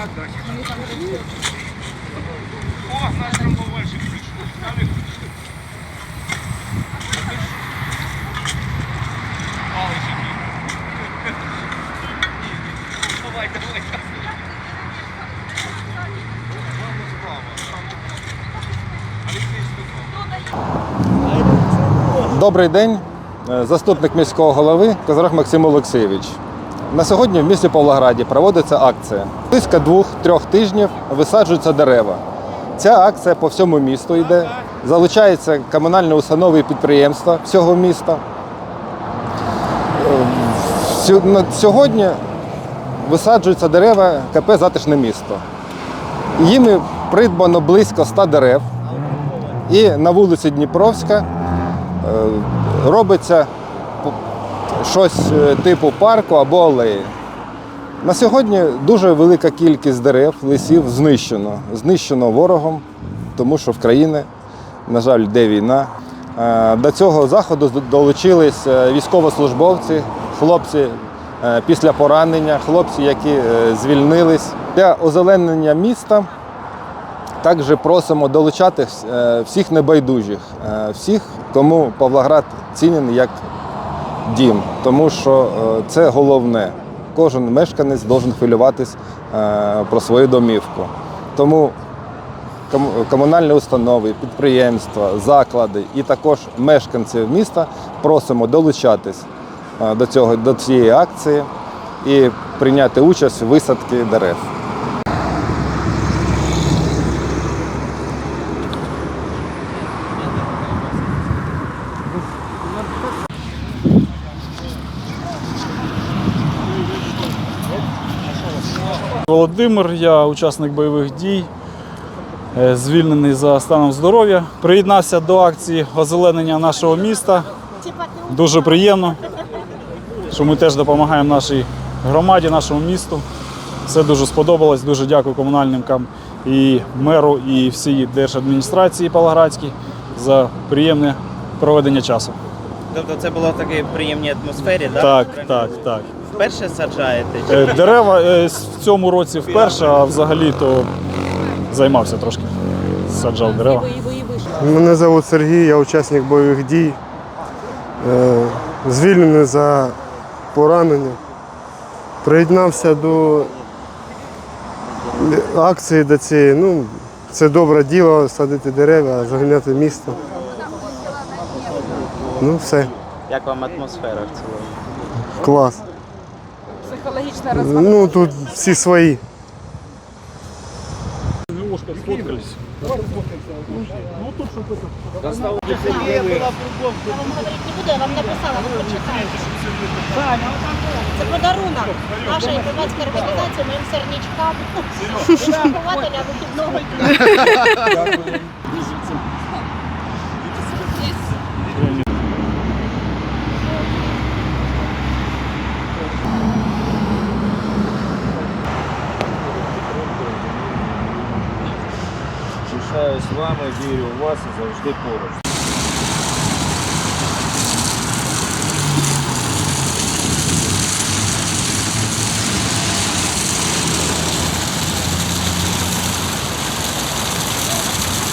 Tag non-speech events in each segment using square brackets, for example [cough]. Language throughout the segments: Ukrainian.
О, наш трамбовальщик прийшов. Давай, давай. Добрий день, Е, заступник міського голови Козарах Максим Олексійович. На сьогодні в місті Павлограді проводиться акція. Близько двох-трьох тижнів висаджуються дерева. Ця акція по всьому місту йде. Залучаються комунальні установи і підприємства всього міста. Е, Сьогодні висаджуються дерева КП Затишне місто. Їми придбано близько 100 дерев. І на вулиці Дніпровська е, робиться щось е, типу парку або алеї. На сьогодні дуже велика кількість дерев, лісів знищено. Знищено ворогом, тому що в країні, на жаль, йде війна. Е, До цього заходу долучились е, військовослужбовці, хлопці після поранення, хлопці, які звільнились. Для озеленення міста також просимо долучати е, всіх небайдужих, всіх, кому Павлоград цінен як дім, тому що е, це головне. Кожен мешканець має хвилюватись е, про свою домівку. Тому комунальні установи, підприємства, заклади і також мешканці міста просимо долучатись е, до, цього, до цієї акції і прийняти участь у висадці дерев. Володимир, я учасник бойових дій, е, звільнений за станом здоров'я. Приєднався до акції озеленення нашого міста. Дуже приємно, що ми теж допомагаємо нашій громаді, нашому місту. Все дуже сподобалось. Дуже дякую комунальникам і меру, і всій держадміністрації Павлоградській за приємне проведення часу. Тобто це було в такій приємній атмосфері, да? Так, так, так. Вперше саджаєте? Чи Е, Дерева е, в цьому році вперше, а взагалі то займався трошки. Саджав дерева. Мене звуть Сергій, я учасник бойових дій. Е, Звільнений за поранення. Приєднався до акції до цієї. Ну, це добре діло садити дерева, заганяти місто. Ну, все, як вам атмосфера в цілому? клас. Психологічна розвага. Ну, тут всі свої. не буду, я вам написала, ви почитаєте. Це подарунок нашої громадської організації моїм серничкам. Вихователя [laughs] вихідного дня. Пишаюсь вами, вірю в вас і завжди поруч.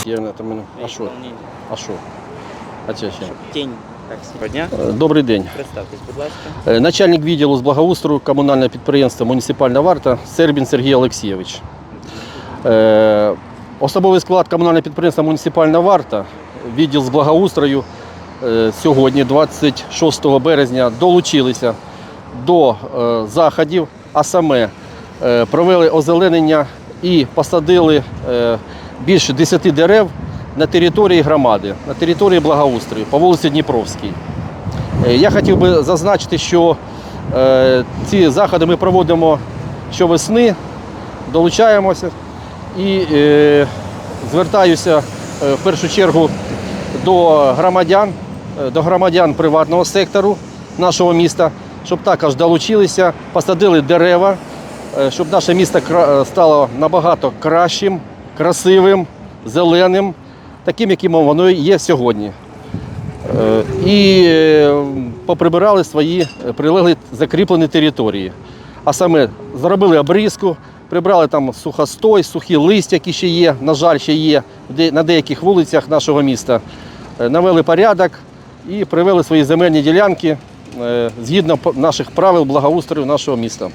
Я на тому. А що? А що? А це ще? Тінь. Так, сьогодні. Е, Добрий день. Представтесь, будь ласка. Е, Начальник відділу з благоустрою комунального підприємства Муніципальна варта Сербін Сергій Олексійович. Особовий склад комунального підприємства Муніципальна варта, відділ з благоустрою е, сьогодні, 26 березня, долучилися до е, заходів, а саме е, провели озеленення і посадили більше 10 дерев на території громади, на території благоустрою по вулиці Дніпровській. Я хотів би зазначити, що ці заходи ми проводимо щовесни, долучаємося і е, звертаюся е, в першу чергу до громадян, е, до громадян приватного сектору нашого міста, щоб також долучилися, посадили дерева, е, щоб наше місто стало набагато кращим, красивим, зеленим, таким, яким воно є сьогодні. І поприбирали свої прилеглі закріплені території. А саме зробили обрізку, прибрали там сухостой, сухі листя, які ще є, на жаль, ще є на деяких вулицях нашого міста. Е, Навели порядок і привели свої земельні ділянки е, згідно наших правил благоустрою нашого міста.